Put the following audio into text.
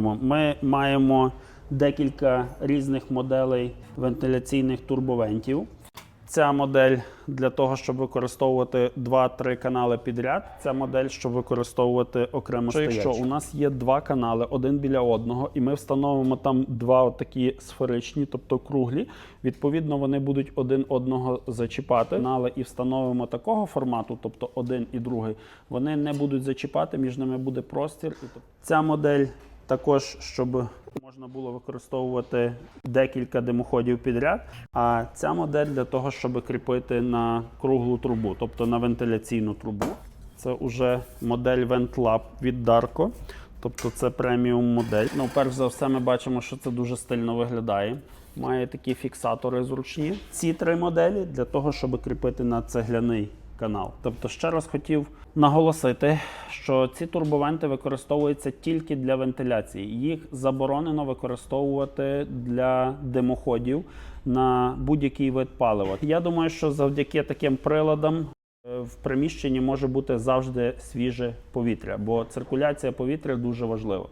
Ми маємо декілька різних моделей вентиляційних турбовентів. Ця модель для того, щоб використовувати 2-3 канали підряд. Ця модель, щоб використовувати окремо Що стоячі. якщо у нас є два канали, один біля одного, і ми встановимо там два такі сферичні, тобто круглі. Відповідно, вони будуть один одного зачіпати. Канали і встановимо такого формату, тобто один і другий. Вони не будуть зачіпати, між ними буде простір. Ця модель також, щоб можна було використовувати декілька димоходів підряд. А ця модель для того, щоб кріпити на круглу трубу, тобто на вентиляційну трубу. Це вже модель VentLab від Darko. Тобто це преміум модель. Ну, перш за все, ми бачимо, що це дуже стильно виглядає. Має такі фіксатори зручні. Ці три моделі для того, щоб кріпити на цегляний канал. Тобто, ще раз хотів наголосити, що ці турбовенти використовуються тільки для вентиляції. Їх заборонено використовувати для димоходів на будь-який вид палива. Я думаю, що завдяки таким приладам е, в приміщенні може бути завжди свіже повітря, бо циркуляція повітря дуже важлива.